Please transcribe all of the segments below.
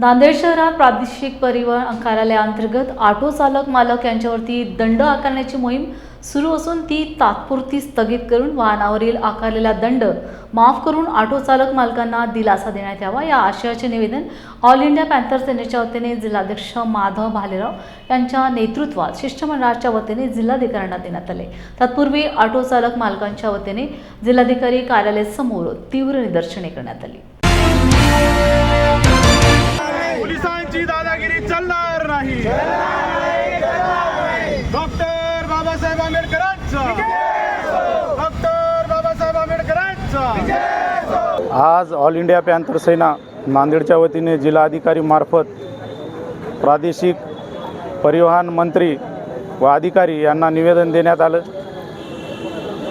नांदेड शहरात प्रादेशिक परिवहन कार्यालयाअंतर्गत ऑटो चालक मालक यांच्यावरती दंड आकारण्याची मोहीम सुरू असून ती तात्पुरती स्थगित करून वाहनावरील आकारलेला दंड माफ करून ऑटो चालक मालकांना दिलासा देण्यात यावा या आशयाचे निवेदन ऑल इंडिया पॅन्थर सेनेच्या वतीने जिल्हाध्यक्ष माधव भालेराव यांच्या नेतृत्वात शिष्टमंडळाच्या वतीने जिल्हाधिकाऱ्यांना देण्यात आले. तत्पूर्वी ऑटो चालक मालकांच्या वतीने जिल्हाधिकारी कार्यालयासमोर तीव्र निदर्शने करण्यात आली. आंबेडकरांचा. डॉक्टर बाबासाहेब आंबेडकरांचा. आज ऑल इंडिया पॅन्थर सेना नांदेडच्या वतीने जिल्हाधिकारी मार्फत प्रादेशिक परिवहन मंत्री व अधिकारी यांना निवेदन देण्यात आलं.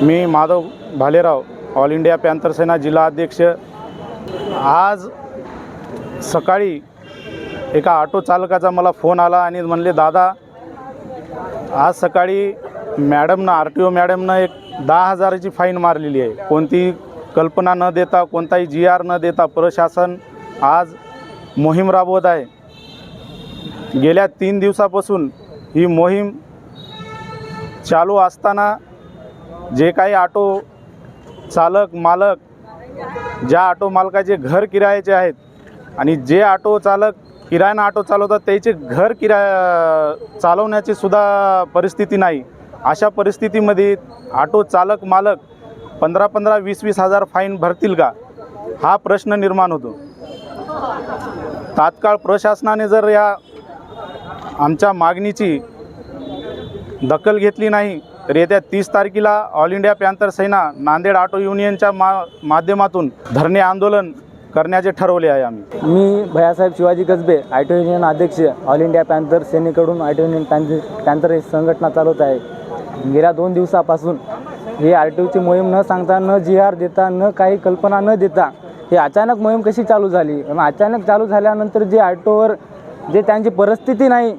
मी Madhav Bhalerao All India Panther Sena जिल्हा अध्यक्ष. आज सकाळी एका ऑटो चालकाचा मला फोन आला आणि म्हणले दादा आज सकाळी मॅडमनं आर टी ओ मॅडमनं एक दहा हजाराची फाईन मारलेली आहे. कोणती कल्पना न देता कोणताही जी आर न देता प्रशासन आज मोहीम राबवत आहे. गेल्या तीन दिवसापासून ही मोहीम चालू असताना जे काही ऑटो चालक मालक ज्या ऑटो मालकाचे घर किरायाचे आहेत आणि जे ऑटो चालक किरायानं ऑटो चालवतात त्याचे घर किराया चालवण्याची सुद्धा परिस्थिती नाही. अशा परिस्थितीमध्ये ऑटो चालक मालक पंधरा पंधरा वीस वीस हजार फाईन भरतील का? हा प्रश्न निर्माण होतो. तात्काळ प्रशासनाने जर या आमच्या मागणीची दखल घेतली नाही तर येत्या तीस तारखेला All India Panther Sena Nanded auto युनियनच्या मा माध्यमातून धरणे आंदोलन करण्याचे ठरवले आहे आम्ही. मी भयासाहेब शिवाजी कसबे आयटो युनियन अध्यक्ष ऑल इंडिया पॅन्थर सेनेकडून आयटो युनियन पॅन्थर पॅन्थर ही संघटना चालवत आहे. गेल्या दोन दिवसापासून हे आर टी ओची मोहीम न सांगता न जी आर देता न काही कल्पना न देता हे अचानक मोहीम कशी चालू झाली? आणि अचानक चालू झाल्यानंतर जे ऑटोवर जे त्यांची परिस्थिती नाही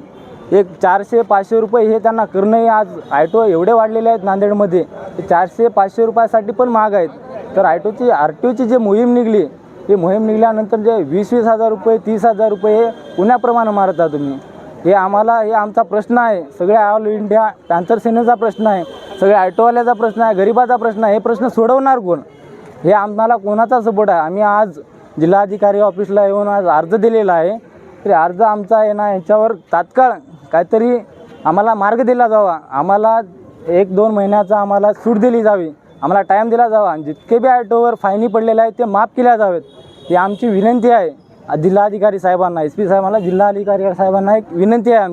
एक चारशे पाचशे रुपये हे त्यांना करणंही आज आयटो एवढे वाढलेले आहेत नांदेडमध्ये चारशे पाचशे रुपयासाठी पण महाग आहेत. तर आयटोची आर टी ओची जे मोहीम निघली ही मोहीम निघाल्यानंतर जे वीस वीस हजार रुपये तीस हजार रुपये हे पुण्याप्रमाणे मारता तुम्ही. हे आम्हाला हे आमचा प्रश्न आहे. सगळ्या ऑल इंडिया पॅन्थर सेनेचा प्रश्न आहे. सगळ्या ॲटोवाल्याचा प्रश्न आहे गरिबाचा प्रश्न आहे. हे प्रश्न सोडवणार कोण? हे आम्हाला कोणाचा सपोर्ट आहे? आम्ही आज जिल्हाधिकारी ऑफिसला येऊन आज अर्ज दिलेला आहे. तरी अर्ज आमचा आहे ना याच्यावर तात्काळ काहीतरी आम्हाला मार्ग दिला जावा. आम्हाला एक दोन महिन्याचा आम्हाला सूट दिली जावी. आम्हाला टाईम दिला जावा. आणि जितके बी ऑटोवर फायनी पडलेले आहेत ते माफ केल्या जावेत. ही आमची विनंती आहे. जिल्हाधिकारी साहेबांना एस पी साहेबांना जिल्हाधिकारी साहेबांना एक विनंती आहे आमची.